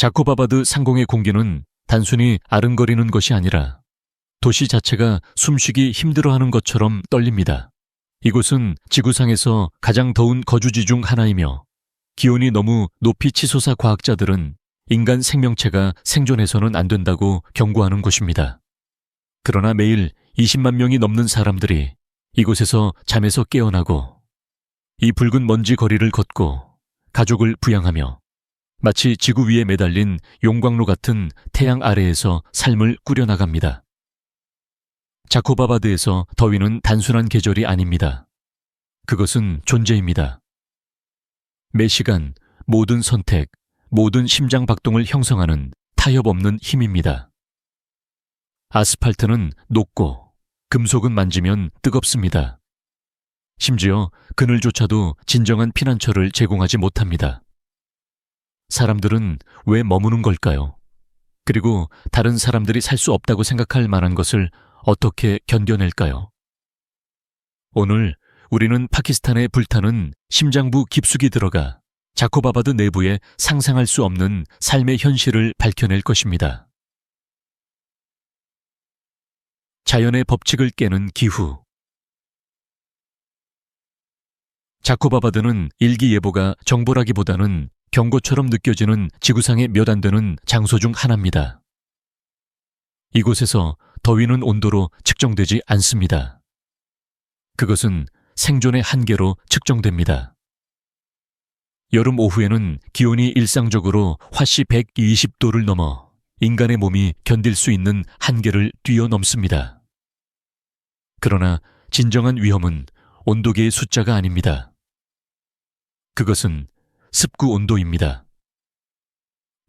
자코바바드 상공의 공기는 단순히 아른거리는 것이 아니라 도시 자체가 숨쉬기 힘들어하는 것처럼 떨립니다. 이곳은 지구상에서 가장 더운 거주지 중 하나이며 기온이 너무 높이 치솟아 과학자들은 인간 생명체가 생존해서는 안 된다고 경고하는 곳입니다. 그러나 매일 20만 명이 넘는 사람들이 이곳에서 잠에서 깨어나고 이 붉은 먼지 거리를 걷고 가족을 부양하며 마치 지구 위에 매달린 용광로 같은 태양 아래에서 삶을 꾸려나갑니다. 자코바바드에서 더위는 단순한 계절이 아닙니다. 그것은 존재입니다. 매 시간 모든 선택, 모든 심장 박동을 형성하는 타협 없는 힘입니다. 아스팔트는 녹고 금속은 만지면 뜨겁습니다. 심지어 그늘조차도 진정한 피난처를 제공하지 못합니다. 사람들은 왜 머무는 걸까요? 그리고 다른 사람들이 살 수 없다고 생각할 만한 것을 어떻게 견뎌낼까요? 오늘 우리는 파키스탄의 불타는 심장부 깊숙이 들어가 자코바바드 내부에 상상할 수 없는 삶의 현실을 밝혀낼 것입니다. 자연의 법칙을 깨는 기후. 자코바바드는 일기예보가 정보라기보다는 경고처럼 느껴지는 지구상의 몇 안 되는 장소 중 하나입니다. 이곳에서 더위는 온도로 측정되지 않습니다. 그것은 생존의 한계로 측정됩니다. 여름 오후에는 기온이 일상적으로 화씨 120도를 넘어 인간의 몸이 견딜 수 있는 한계를 뛰어넘습니다. 그러나 진정한 위험은 온도계의 숫자가 아닙니다. 그것은 습구 온도입니다.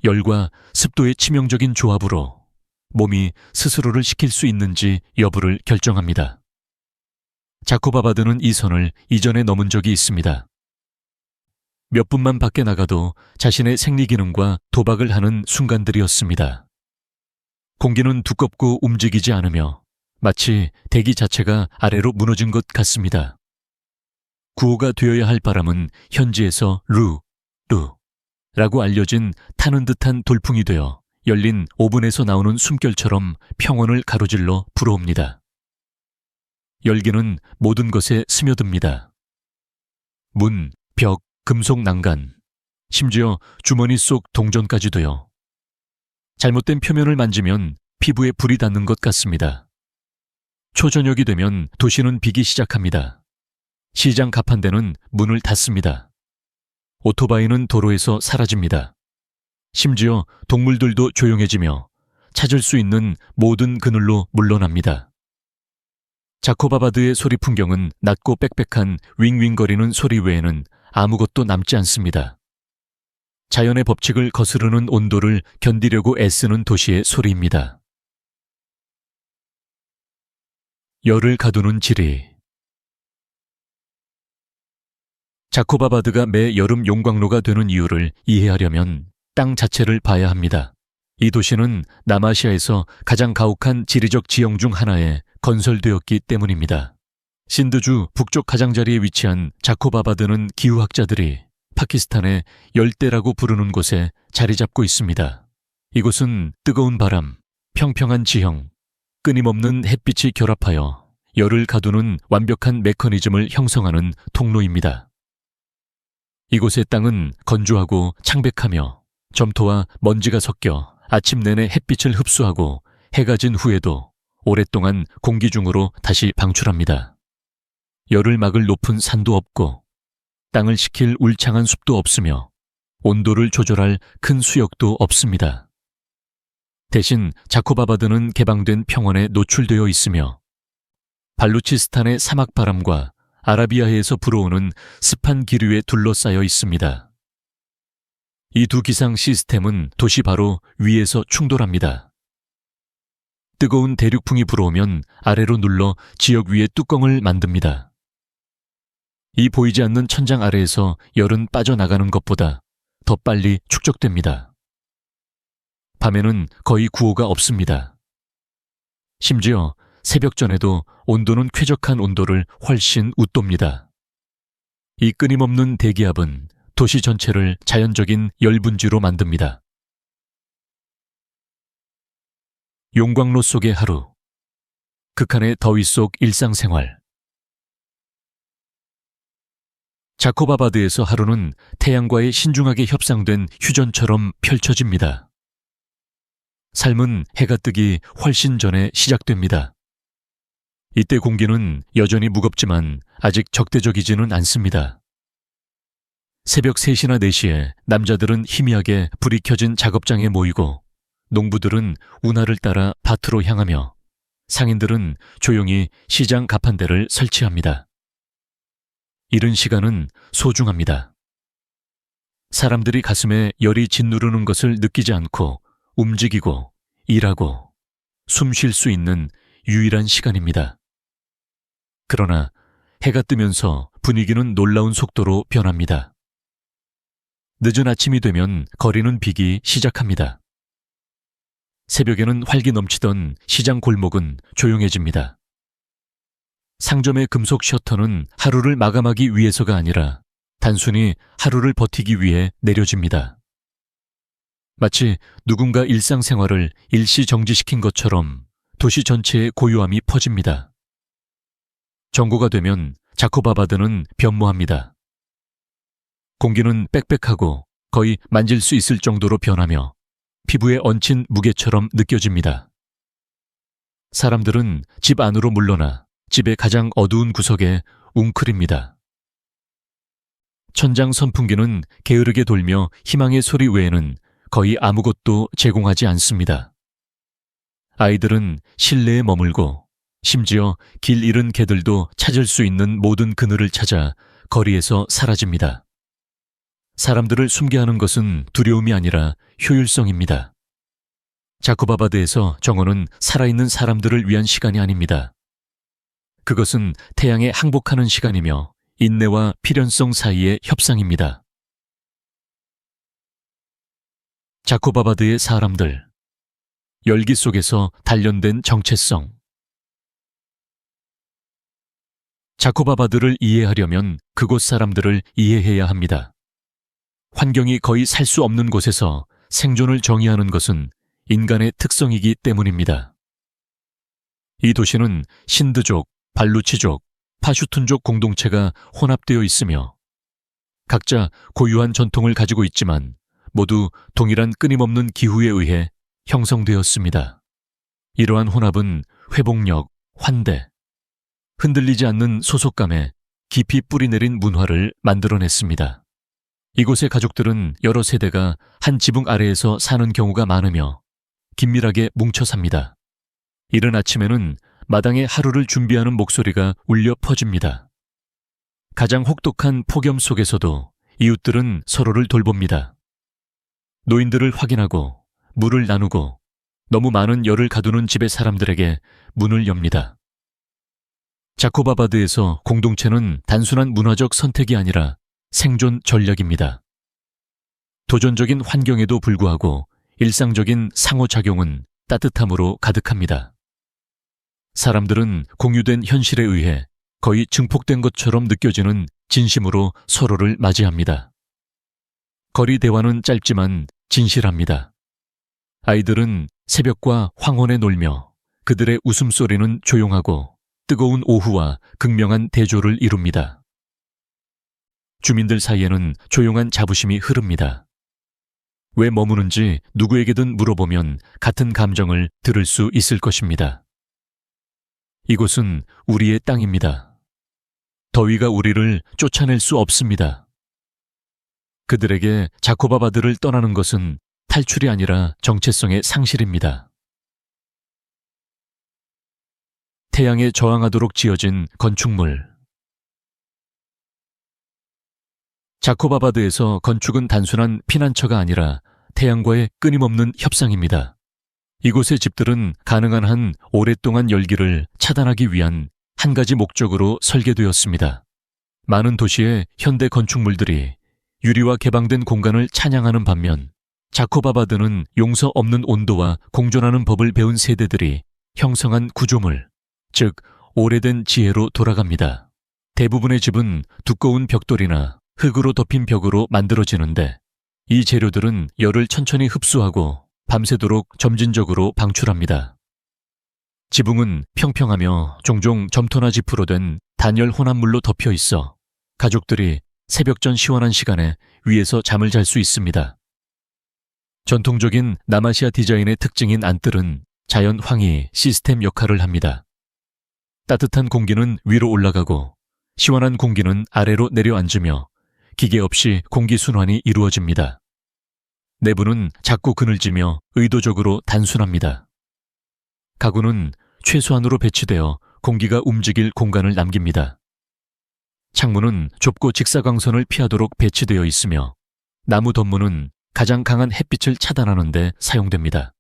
열과 습도의 치명적인 조합으로 몸이 스스로를 식힐 수 있는지 여부를 결정합니다. 자코바바드는 이 선을 이전에 넘은 적이 있습니다. 몇 분만 밖에 나가도 자신의 생리 기능과 도박을 하는 순간들이었습니다. 공기는 두껍고 움직이지 않으며 마치 대기 자체가 아래로 무너진 것 같습니다. 구호가 되어야 할 바람은 현지에서 루, 루 라고 알려진 타는 듯한 돌풍이 되어 열린 오븐에서 나오는 숨결처럼 평원을 가로질러 불어옵니다. 열기는 모든 것에 스며듭니다. 문, 벽, 금속 난간, 심지어 주머니 속 동전까지 되어 잘못된 표면을 만지면 피부에 불이 닿는 것 같습니다. 초저녁이 되면 도시는 비기 시작합니다. 시장 가판대는 문을 닫습니다. 오토바이는 도로에서 사라집니다. 심지어 동물들도 조용해지며 찾을 수 있는 모든 그늘로 물러납니다. 자코바바드의 소리 풍경은 낮고 빽빽한 윙윙거리는 소리 외에는 아무것도 남지 않습니다. 자연의 법칙을 거스르는 온도를 견디려고 애쓰는 도시의 소리입니다. 열을 가두는 지리 자코바바드가 매 여름 용광로가 되는 이유를 이해하려면 땅 자체를 봐야 합니다. 이 도시는 남아시아에서 가장 가혹한 지리적 지형 중 하나에 건설되었기 때문입니다. 신드주 북쪽 가장자리에 위치한 자코바바드는 기후학자들이 파키스탄의 열대라고 부르는 곳에 자리 잡고 있습니다. 이곳은 뜨거운 바람, 평평한 지형, 끊임없는 햇빛이 결합하여 열을 가두는 완벽한 메커니즘을 형성하는 통로입니다. 이곳의 땅은 건조하고 창백하며 점토와 먼지가 섞여 아침 내내 햇빛을 흡수하고 해가 진 후에도 오랫동안 공기 중으로 다시 방출합니다. 열을 막을 높은 산도 없고 땅을 식힐 울창한 숲도 없으며 온도를 조절할 큰 수역도 없습니다. 대신 자코바바드는 개방된 평원에 노출되어 있으며 발루치스탄의 사막 바람과 아라비아해에서 불어오는 습한 기류에 둘러싸여 있습니다. 이 두 기상 시스템은 도시 바로 위에서 충돌합니다. 뜨거운 대륙풍이 불어오면 아래로 눌러 지역 위에 뚜껑을 만듭니다. 이 보이지 않는 천장 아래에서 열은 빠져나가는 것보다 더 빨리 축적됩니다. 밤에는 거의 구호가 없습니다. 심지어 새벽 전에도 온도는 쾌적한 온도를 훨씬 웃돕니다. 이 끊임없는 대기압은 도시 전체를 자연적인 열분지로 만듭니다. 용광로 속의 하루. 극한의 더위 속 일상생활. 자코바바드에서 하루는 태양과의 신중하게 협상된 휴전처럼 펼쳐집니다. 삶은 해가 뜨기 훨씬 전에 시작됩니다. 이때 공기는 여전히 무겁지만 아직 적대적이지는 않습니다. 새벽 3시나 4시에 남자들은 희미하게 불이 켜진 작업장에 모이고 농부들은 운하를 따라 밭으로 향하며 상인들은 조용히 시장 가판대를 설치합니다. 이른 시간은 소중합니다. 사람들이 가슴에 열이 짓누르는 것을 느끼지 않고 움직이고 일하고 숨 쉴 수 있는 유일한 시간입니다. 그러나 해가 뜨면서 분위기는 놀라운 속도로 변합니다. 늦은 아침이 되면 거리는 비기 시작합니다. 새벽에는 활기 넘치던 시장 골목은 조용해집니다. 상점의 금속 셔터는 하루를 마감하기 위해서가 아니라 단순히 하루를 버티기 위해 내려집니다. 마치 누군가 일상생활을 일시 정지시킨 것처럼 도시 전체의 고요함이 퍼집니다. 정고가 되면 자코바바드는 변모합니다. 공기는 빽빽하고 거의 만질 수 있을 정도로 변하며 피부에 얹힌 무게처럼 느껴집니다. 사람들은 집 안으로 물러나 집의 가장 어두운 구석에 웅크립니다. 천장 선풍기는 게으르게 돌며 희망의 소리 외에는 거의 아무것도 제공하지 않습니다. 아이들은 실내에 머물고 심지어 길 잃은 개들도 찾을 수 있는 모든 그늘을 찾아 거리에서 사라집니다. 사람들을 숨게 하는 것은 두려움이 아니라 효율성입니다. 자코바바드에서 정오는 살아있는 사람들을 위한 시간이 아닙니다. 그것은 태양에 항복하는 시간이며 인내와 필연성 사이의 협상입니다. 자코바바드의 사람들 열기 속에서 단련된 정체성 자코바바드를 이해하려면 그곳 사람들을 이해해야 합니다. 환경이 거의 살 수 없는 곳에서 생존을 정의하는 것은 인간의 특성이기 때문입니다. 이 도시는 신드족, 발루치족, 파슈툰족 공동체가 혼합되어 있으며 각자 고유한 전통을 가지고 있지만 모두 동일한 끊임없는 기후에 의해 형성되었습니다. 이러한 혼합은 회복력, 환대, 흔들리지 않는 소속감에 깊이 뿌리내린 문화를 만들어냈습니다. 이곳의 가족들은 여러 세대가 한 지붕 아래에서 사는 경우가 많으며 긴밀하게 뭉쳐 삽니다. 이른 아침에는 마당에 하루를 준비하는 목소리가 울려 퍼집니다. 가장 혹독한 폭염 속에서도 이웃들은 서로를 돌봅니다. 노인들을 확인하고 물을 나누고 너무 많은 열을 가두는 집의 사람들에게 문을 엽니다. 자코바바드에서 공동체는 단순한 문화적 선택이 아니라 생존 전략입니다. 도전적인 환경에도 불구하고 일상적인 상호작용은 따뜻함으로 가득합니다. 사람들은 공유된 현실에 의해 거의 증폭된 것처럼 느껴지는 진심으로 서로를 맞이합니다. 거리 대화는 짧지만 진실합니다. 아이들은 새벽과 황혼에 놀며 그들의 웃음소리는 조용하고 뜨거운 오후와 극명한 대조를 이룹니다. 주민들 사이에는 조용한 자부심이 흐릅니다. 왜 머무는지 누구에게든 물어보면 같은 감정을 들을 수 있을 것입니다. 이곳은 우리의 땅입니다. 더위가 우리를 쫓아낼 수 없습니다. 그들에게 자코바바드를 떠나는 것은 탈출이 아니라 정체성의 상실입니다. 태양에 저항하도록 지어진 건축물. 자코바바드에서 건축은 단순한 피난처가 아니라 태양과의 끊임없는 협상입니다. 이곳의 집들은 가능한 한 오랫동안 열기를 차단하기 위한 한 가지 목적으로 설계되었습니다. 많은 도시의 현대 건축물들이 유리와 개방된 공간을 찬양하는 반면 자코바바드는 용서 없는 온도와 공존하는 법을 배운 세대들이 형성한 구조물, 즉 오래된 지혜로 돌아갑니다. 대부분의 집은 두꺼운 벽돌이나 흙으로 덮인 벽으로 만들어지는데 이 재료들은 열을 천천히 흡수하고 밤새도록 점진적으로 방출합니다. 지붕은 평평하며 종종 점토나 지프로 된 단열 혼합물로 덮여 있어 가족들이 새벽 전 시원한 시간에 위에서 잠을 잘 수 있습니다. 전통적인 남아시아 디자인의 특징인 안뜰은 자연 황이 시스템 역할을 합니다. 따뜻한 공기는 위로 올라가고 시원한 공기는 아래로 내려앉으며 기계 없이 공기 순환이 이루어집니다. 내부는 작고 그늘지며 의도적으로 단순합니다. 가구는 최소한으로 배치되어 공기가 움직일 공간을 남깁니다. 창문은 좁고 직사광선을 피하도록 배치되어 있으며 나무 덧문은 가장 강한 햇빛을 차단하는 데 사용됩니다.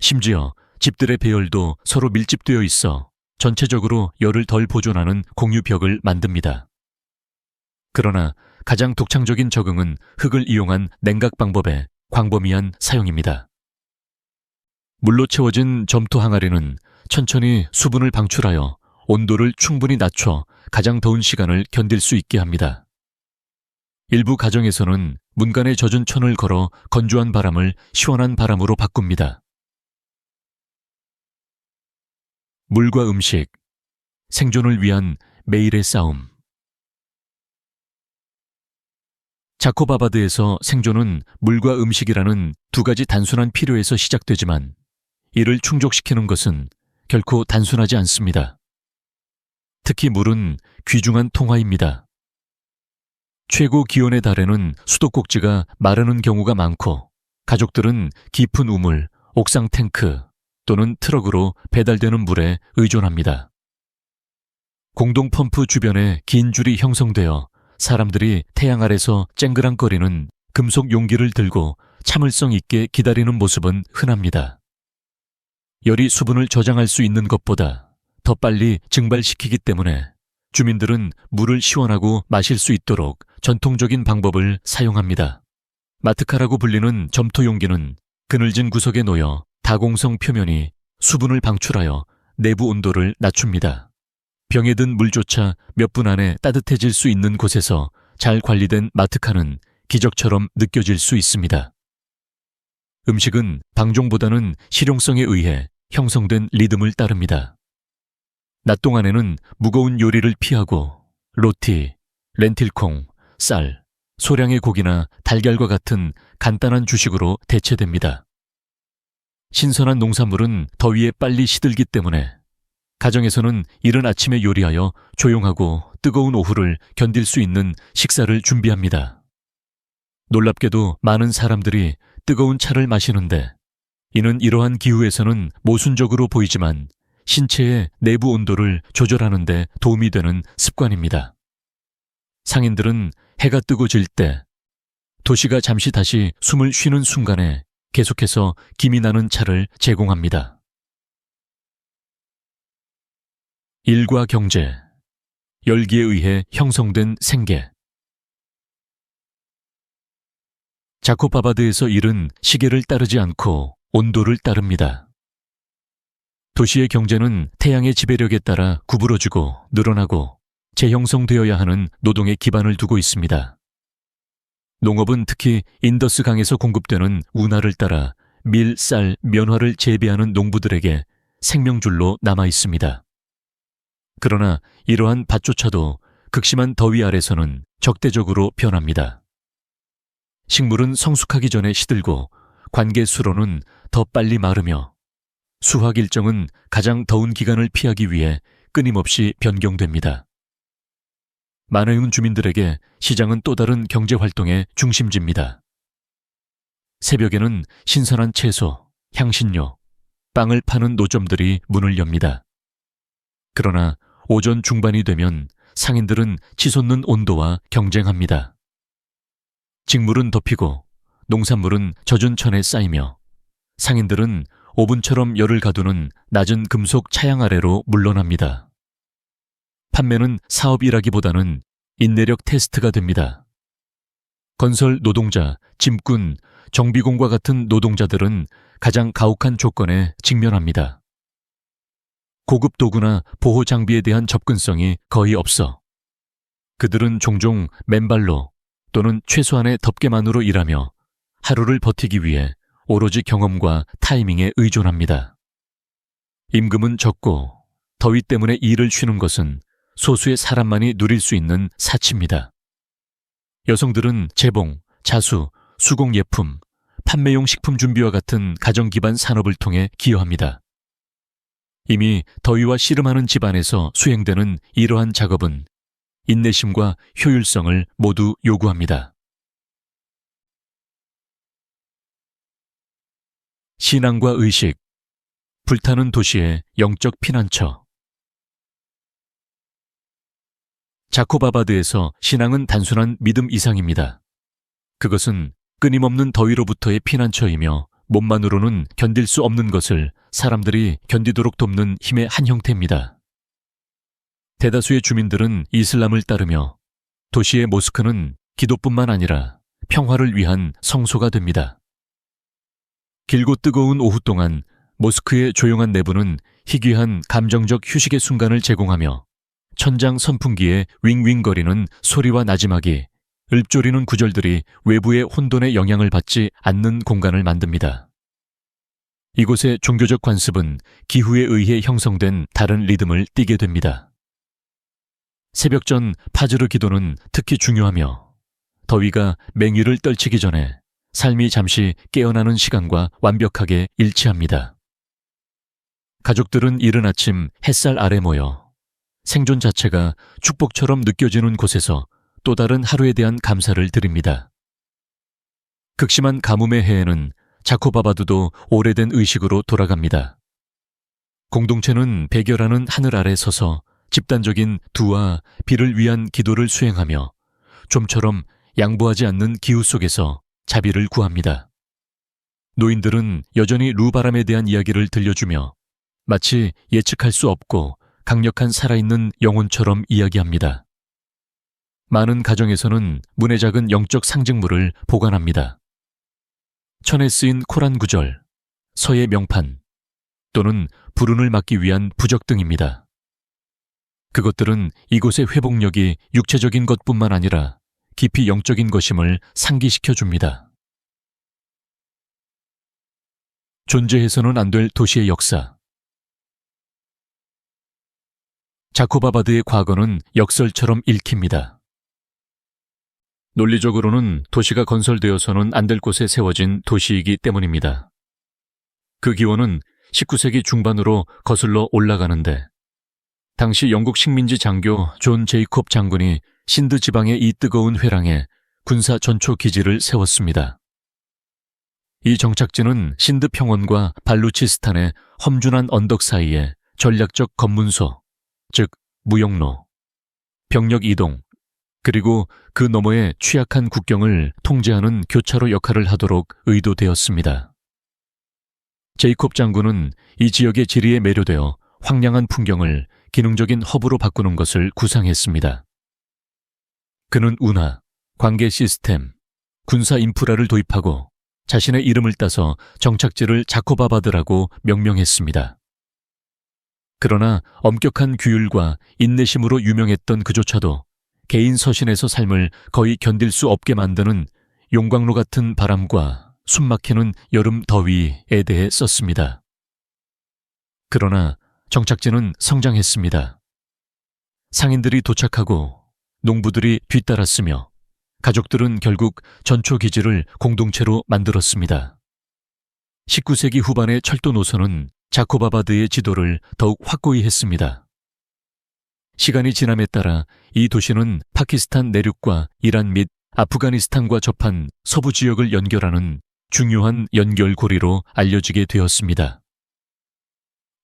심지어 집들의 배열도 서로 밀집되어 있어 전체적으로 열을 덜 보존하는 공유벽을 만듭니다. 그러나 가장 독창적인 적응은 흙을 이용한 냉각 방법의 광범위한 사용입니다. 물로 채워진 점토 항아리는 천천히 수분을 방출하여 온도를 충분히 낮춰 가장 더운 시간을 견딜 수 있게 합니다. 일부 가정에서는 문간에 젖은 천을 걸어 건조한 바람을 시원한 바람으로 바꿉니다. 물과 음식, 생존을 위한 매일의 싸움. 자코바바드에서 생존은 물과 음식이라는 두 가지 단순한 필요에서 시작되지만 이를 충족시키는 것은 결코 단순하지 않습니다. 특히 물은 귀중한 통화입니다. 최고 기온의 달에는 수도꼭지가 마르는 경우가 많고 가족들은 깊은 우물, 옥상 탱크 또는 트럭으로 배달되는 물에 의존합니다. 공동 펌프 주변에 긴 줄이 형성되어 사람들이 태양 아래서 쨍그랑거리는 금속 용기를 들고 참을성 있게 기다리는 모습은 흔합니다. 열이 수분을 저장할 수 있는 것보다 더 빨리 증발시키기 때문에 주민들은 물을 시원하고 마실 수 있도록 전통적인 방법을 사용합니다. 마트카라고 불리는 점토 용기는 그늘진 구석에 놓여 다공성 표면이 수분을 방출하여 내부 온도를 낮춥니다. 병에 든 물조차 몇 분 안에 따뜻해질 수 있는 곳에서 잘 관리된 마트카는 기적처럼 느껴질 수 있습니다. 음식은 방종보다는 실용성에 의해 형성된 리듬을 따릅니다. 낮 동안에는 무거운 요리를 피하고 로티, 렌틸콩, 쌀, 소량의 고기나 달걀과 같은 간단한 주식으로 대체됩니다. 신선한 농산물은 더위에 빨리 시들기 때문에 가정에서는 이른 아침에 요리하여 조용하고 뜨거운 오후를 견딜 수 있는 식사를 준비합니다. 놀랍게도 많은 사람들이 뜨거운 차를 마시는데 이는 이러한 기후에서는 모순적으로 보이지만 신체의 내부 온도를 조절하는 데 도움이 되는 습관입니다. 상인들은 해가 뜨고 질 때 도시가 잠시 다시 숨을 쉬는 순간에 계속해서 김이 나는 차를 제공합니다. 일과 경제, 열기에 의해 형성된 생계. 자코바바드에서 일은 시계를 따르지 않고 온도를 따릅니다. 도시의 경제는 태양의 지배력에 따라 구부러지고 늘어나고 재형성되어야 하는 노동의 기반을 두고 있습니다. 농업은 특히 인더스 강에서 공급되는 운하를 따라 밀, 쌀, 면화를 재배하는 농부들에게 생명줄로 남아 있습니다. 그러나 이러한 밭조차도 극심한 더위 아래서는 적대적으로 변합니다. 식물은 성숙하기 전에 시들고 관계 수로는 더 빨리 마르며 수확 일정은 가장 더운 기간을 피하기 위해 끊임없이 변경됩니다. 많은 주민들에게 시장은 또 다른 경제 활동의 중심지입니다. 새벽에는 신선한 채소, 향신료, 빵을 파는 노점들이 문을 엽니다. 그러나 오전 중반이 되면 상인들은 치솟는 온도와 경쟁합니다. 직물은 덮이고 농산물은 젖은 천에 쌓이며 상인들은 오븐처럼 열을 가두는 낮은 금속 차양 아래로 물러납니다. 판매는 사업이라기보다는 인내력 테스트가 됩니다. 건설 노동자, 짐꾼, 정비공과 같은 노동자들은 가장 가혹한 조건에 직면합니다. 고급 도구나 보호 장비에 대한 접근성이 거의 없어 그들은 종종 맨발로 또는 최소한의 덮개만으로 일하며 하루를 버티기 위해 오로지 경험과 타이밍에 의존합니다. 임금은 적고 더위 때문에 일을 쉬는 것은 소수의 사람만이 누릴 수 있는 사치입니다. 여성들은 재봉, 자수, 수공예품, 판매용 식품 준비와 같은 가정 기반 산업을 통해 기여합니다. 이미 더위와 씨름하는 집안에서 수행되는 이러한 작업은 인내심과 효율성을 모두 요구합니다. 신앙과 의식, 불타는 도시의 영적 피난처. 자코바바드에서 신앙은 단순한 믿음 이상입니다. 그것은 끊임없는 더위로부터의 피난처이며 몸만으로는 견딜 수 없는 것을 사람들이 견디도록 돕는 힘의 한 형태입니다. 대다수의 주민들은 이슬람을 따르며 도시의 모스크는 기도뿐만 아니라 평화를 위한 성소가 됩니다. 길고 뜨거운 오후 동안 모스크의 조용한 내부는 희귀한 감정적 휴식의 순간을 제공하며 천장 선풍기의 윙윙거리는 소리와 나지막이 읊조리는 구절들이 외부의 혼돈의 영향을 받지 않는 공간을 만듭니다. 이곳의 종교적 관습은 기후에 의해 형성된 다른 리듬을 띠게 됩니다. 새벽 전 파즈르 기도는 특히 중요하며 더위가 맹위를 떨치기 전에 삶이 잠시 깨어나는 시간과 완벽하게 일치합니다. 가족들은 이른 아침 햇살 아래 모여 생존 자체가 축복처럼 느껴지는 곳에서 또 다른 하루에 대한 감사를 드립니다. 극심한 가뭄의 해에는 자코바바두도 오래된 의식으로 돌아갑니다. 공동체는 백열하는 하늘 아래 서서 집단적인 두와 비를 위한 기도를 수행하며 좀처럼 양보하지 않는 기후 속에서 자비를 구합니다. 노인들은 여전히 루바람에 대한 이야기를 들려주며 마치 예측할 수 없고 강력한 살아있는 영혼처럼 이야기합니다. 많은 가정에서는 문에 작은 영적 상징물을 보관합니다. 천에 쓰인 코란 구절, 서예 명판 또는 불운을 막기 위한 부적 등입니다. 그것들은 이곳의 회복력이 육체적인 것뿐만 아니라 깊이 영적인 것임을 상기시켜 줍니다. 존재해서는 안 될 도시의 역사. 자코바바드의 과거는 역설처럼 읽힙니다. 논리적으로는 도시가 건설되어서는 안 될 곳에 세워진 도시이기 때문입니다. 그 기원은 19세기 중반으로 거슬러 올라가는데 당시 영국 식민지 장교 존 제이콥 장군이 신드 지방의 이 뜨거운 회랑에 군사 전초 기지를 세웠습니다. 이 정착지는 신드 평원과 발루치스탄의 험준한 언덕 사이에 전략적 검문소, 즉 무역로, 병력 이동, 그리고 그 너머의 취약한 국경을 통제하는 교차로 역할을 하도록 의도되었습니다. 제이콥 장군은 이 지역의 지리에 매료되어 황량한 풍경을 기능적인 허브로 바꾸는 것을 구상했습니다. 그는 운하, 관계 시스템, 군사 인프라를 도입하고 자신의 이름을 따서 정착지를 자코바바드라고 명명했습니다. 그러나 엄격한 규율과 인내심으로 유명했던 그조차도 개인 서신에서 삶을 거의 견딜 수 없게 만드는 용광로 같은 바람과 숨막히는 여름 더위에 대해 썼습니다. 그러나 정착지는 성장했습니다. 상인들이 도착하고 농부들이 뒤따랐으며 가족들은 결국 전초 기지를 공동체로 만들었습니다. 19세기 후반의 철도 노선은 자코바바드의 지도를 더욱 확고히 했습니다. 시간이 지남에 따라 이 도시는 파키스탄 내륙과 이란 및 아프가니스탄과 접한 서부 지역을 연결하는 중요한 연결고리로 알려지게 되었습니다.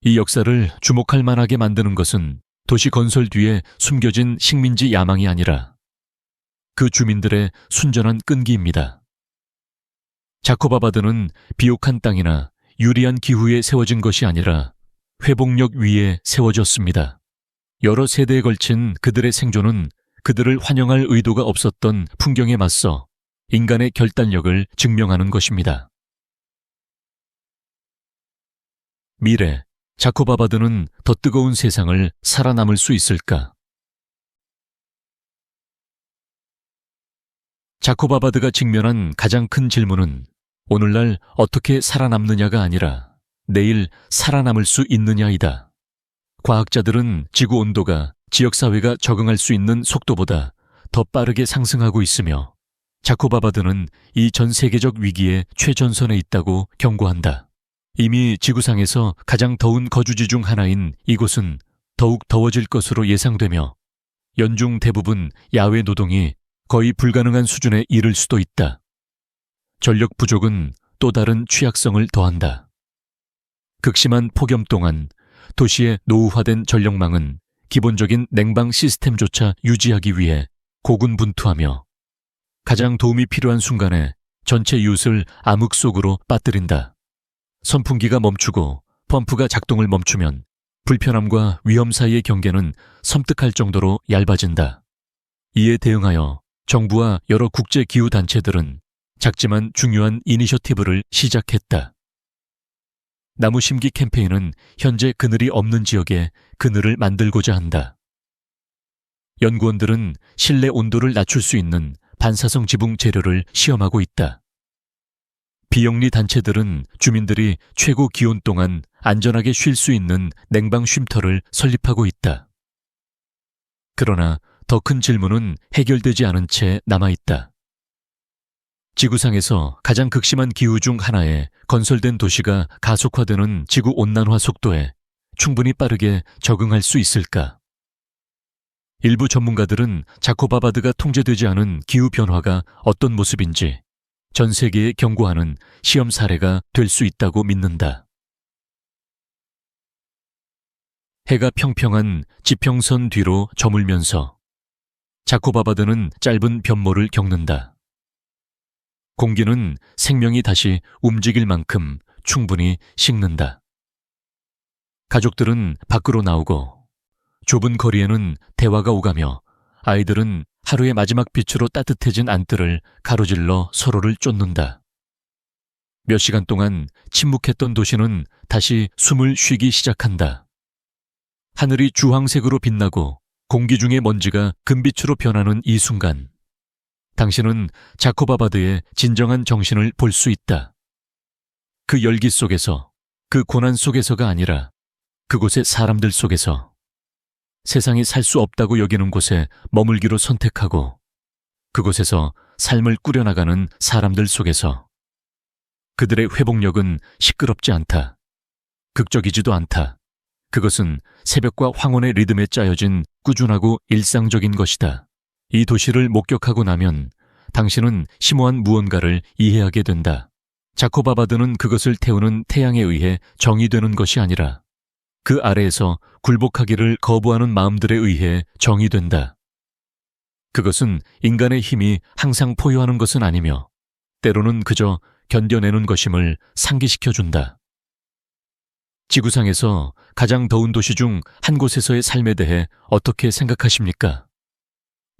이 역사를 주목할 만하게 만드는 것은 도시 건설 뒤에 숨겨진 식민지 야망이 아니라 그 주민들의 순전한 끈기입니다. 자코바바드는 비옥한 땅이나 유리한 기후에 세워진 것이 아니라 회복력 위에 세워졌습니다. 여러 세대에 걸친 그들의 생존은 그들을 환영할 의도가 없었던 풍경에 맞서 인간의 결단력을 증명하는 것입니다. 미래, 자코바바드는 더 뜨거운 세상을 살아남을 수 있을까? 자코바바드가 직면한 가장 큰 질문은 오늘날 어떻게 살아남느냐가 아니라 내일 살아남을 수 있느냐이다. 과학자들은 지구 온도가 지역사회가 적응할 수 있는 속도보다 더 빠르게 상승하고 있으며 자코바바드는 이 전 세계적 위기의 최전선에 있다고 경고한다. 이미 지구상에서 가장 더운 거주지 중 하나인 이곳은 더욱 더워질 것으로 예상되며 연중 대부분 야외 노동이 거의 불가능한 수준에 이를 수도 있다. 전력 부족은 또 다른 취약성을 더한다. 극심한 폭염 동안 도시의 노후화된 전력망은 기본적인 냉방 시스템조차 유지하기 위해 고군분투하며 가장 도움이 필요한 순간에 전체 이웃을 암흑 속으로 빠뜨린다. 선풍기가 멈추고 펌프가 작동을 멈추면 불편함과 위험 사이의 경계는 섬뜩할 정도로 얇아진다. 이에 대응하여 정부와 여러 국제 기후 단체들은 작지만 중요한 이니셔티브를 시작했다. 나무 심기 캠페인은 현재 그늘이 없는 지역에 그늘을 만들고자 한다. 연구원들은 실내 온도를 낮출 수 있는 반사성 지붕 재료를 시험하고 있다. 비영리 단체들은 주민들이 최고 기온 동안 안전하게 쉴 수 있는 냉방 쉼터를 설립하고 있다. 그러나 더 큰 질문은 해결되지 않은 채 남아 있다. 지구상에서 가장 극심한 기후 중 하나에 건설된 도시가 가속화되는 지구 온난화 속도에 충분히 빠르게 적응할 수 있을까? 일부 전문가들은 자코바바드가 통제되지 않은 기후 변화가 어떤 모습인지 전 세계에 경고하는 시험 사례가 될 수 있다고 믿는다. 해가 평평한 지평선 뒤로 저물면서 자코바바드는 짧은 변모를 겪는다. 공기는 생명이 다시 움직일 만큼 충분히 식는다. 가족들은 밖으로 나오고 좁은 거리에는 대화가 오가며 아이들은 하루의 마지막 빛으로 따뜻해진 안뜰을 가로질러 서로를 쫓는다. 몇 시간 동안 침묵했던 도시는 다시 숨을 쉬기 시작한다. 하늘이 주황색으로 빛나고 공기 중의 먼지가 금빛으로 변하는 이 순간, 당신은 자코바바드의 진정한 정신을 볼 수 있다. 그 열기 속에서, 그 고난 속에서가 아니라 그곳의 사람들 속에서 세상이 살 수 없다고 여기는 곳에 머물기로 선택하고 그곳에서 삶을 꾸려나가는 사람들 속에서 그들의 회복력은 시끄럽지 않다. 극적이지도 않다. 그것은 새벽과 황혼의 리듬에 짜여진 꾸준하고 일상적인 것이다. 이 도시를 목격하고 나면 당신은 심오한 무언가를 이해하게 된다. 자코바바드는 그것을 태우는 태양에 의해 정의되는 것이 아니라 그 아래에서 굴복하기를 거부하는 마음들에 의해 정의된다. 그것은 인간의 힘이 항상 포효하는 것은 아니며 때로는 그저 견뎌내는 것임을 상기시켜준다. 지구상에서 가장 더운 도시 중 한 곳에서의 삶에 대해 어떻게 생각하십니까?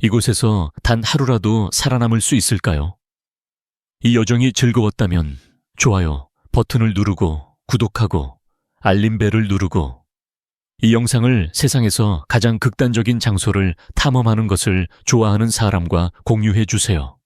이곳에서 단 하루라도 살아남을 수 있을까요? 이 여정이 즐거웠다면 좋아요 버튼을 누르고 구독하고 알림벨을 누르고 이 영상을 세상에서 가장 극단적인 장소를 탐험하는 것을 좋아하는 사람과 공유해 주세요.